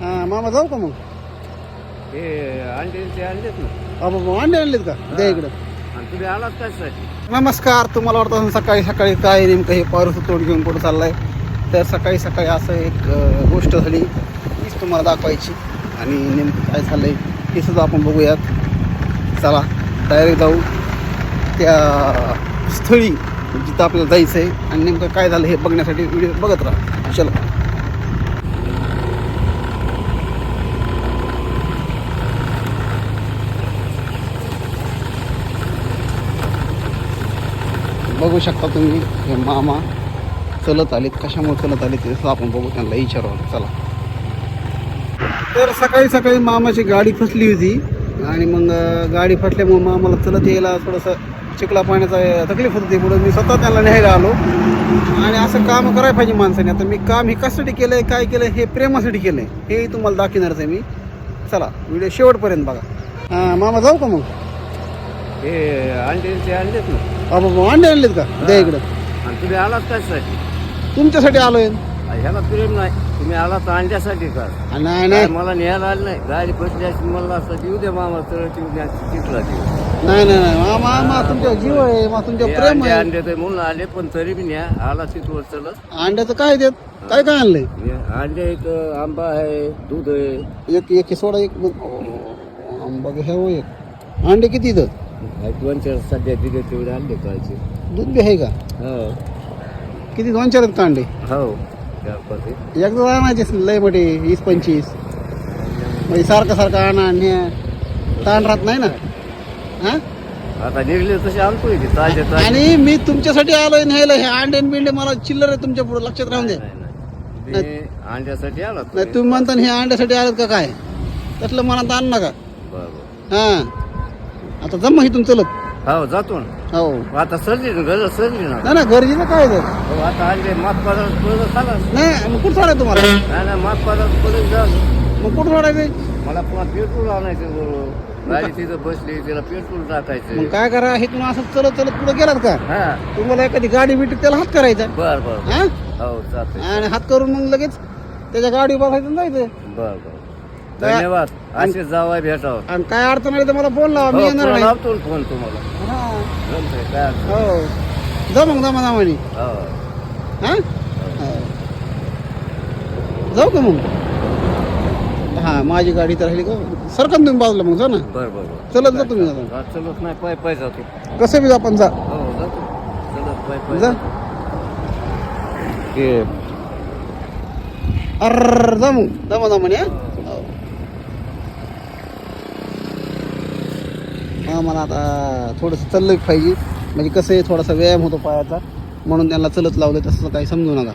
हा मामा जाऊ का मग? हे अंडे ते आणलेत ना. अबा, मग अंडे आणलेत का? द्या इकडं. आणि तुम्ही आलात कशासाठी नमस्कार तुम्हाला वाटतं सकाळी सकाळी काय नेमकं हे पारूचं तोंड घेऊन कुठं चाललंय? तर सकाळी सकाळी असं एक अं, गोष्ट झाली तीच तुम्हाला दाखवायची. आणि नेमकं काय झालंय हे सुद्धा आपण बघूयात. चला तयारी जाऊ. त्या स्थळी जिथं आपल्याला जायचं आहे आणि नेमकं काय झालं हे बघण्यासाठी व्हिडिओ बघत राहा. चला. बघू शकता तुम्ही हे मामा चलत आलेत. कशामुळे चलत आले ते आपण बघू त्यांना विचारू. चला. तर सकाळी सकाळी मामाची गाडी फसली होती आणि मग गाडी फसल्यामुळे मामाला चलत यायला थोडंसं चिखला पाण्याचा तकलीफ होत होती पुढं मी स्वतः त्यांना न्यायला आलो. आणि असं काम करायला पाहिजे माणसाने. आता मी काम हे कशासाठी केलं आहे काय केलं हे प्रेमासाठी केलं आहे हेही तुम्हाला दाखवणारच आहे मी. चला व्हिडिओ शेवटपर्यंत बघा. हां मामा जाऊ का मग? हे अंडे ते आणलेत ना. अबा, अंडे आणलेत का? द्या इकडं. आणि तुम्ही आलात कशासाठी? तुमच्यासाठी आलोय. अरे ह्याला प्रेम नाही. तुम्ही आलात तर अंड्यासाठी का? नाही नाही. मला न्यायला आलं नाही? गाडी बसली अशी मला असं येऊ दे मामा तर चिखला देऊ. नाही नाही नाही. मा- मा मा तुमच्या जीव आहे मा तुमच्या प्रेम अंडे आहे. अंडे तर म्हणून आले पण तरी बी न्या. आला तिथवर चलत अंड्याचं काय देत? काय काय आणलंय? हे अंडे एक आंबा आहे दूध आहे. एक एक सोडा एक. आंबा घ्या हो एक. अंडे किती हे दोन चार सध्या दिले तेवढे आणले कायचे दूध बी आहे का? हो. किती? दोन चार आहेत का अंडे हो चार पाच आहे. एकदा लय मोठे वीस पंचवीस. म्हणजे सारखं सारखं आणा आणि ताण राहत नाही ना? हा? आता निघले तसे आणतोय की ताजे ताजे. आणि मी तुमच्यासाठी आलोय न्यायला. हे अंडे बिंडे मला चिल्लर आहे तुमच्यापुढे लक्षात राहून दे. नाही, नाही. ते अंड्यासाठी आला नाही तुम्ही म्हणता हे अंड्यासाठी आलेत का काय? तसलं मनात आण नका. बरोबर. हा. आता जम इथून चलत. हो जातो ना हो आता सरली ना गरज सरली ना. नाही ना गरजेचं काय तर हो, आता पदार्थ पडत खाला नाही मग कुठं सोडायचं तुम्हाला? नाही नाही पडत जा मग कुठं सोडायचं मला पुन्हा पेट्रोल आणायचं बरोबर गाडी तिथं बसली तिला पेट्रोल मग टाकायचं काय करा हे तुम्ही असं चलत चलत पुढे गेलात का? हा. तुम्हाला एखादी गाडी भेटली त्याला हात करायचा. बर बर हा? हो चालतंय आणि हात करून मग लगेच त्याच्या गाडी बसायचं आणि जायचं. बर बर. धन्यवाद. असे जावाय भेटावं. आणि काय अडचण आली तर मला फोन लावा. मी हो, येणार नाही. लावतो ना फोन तुम्हाला. हा. जमतंय, काय अडचण हो. जा मग जमा जमानी हो. हा? हो. जाऊ का मग? हा माझी गाडी तर राहिली का? सरकन तुम्ही बाजूला मग जा ना. बर बर बर. चलत जा तुम्ही आता. हा, चलत नाही पाय पाय जातो. कसं बी आपण जा. हो जातो. चलत पाय पाय जा. ते अर जा मग. जमा जमानी हा. हो. मला आता थोडंसं चाललं पाहिजे. म्हणजे कसं आहे थोडासा व्यायाम होतो पायाचा. म्हणून त्यांना चलत लावलं तसं काही समजू नका.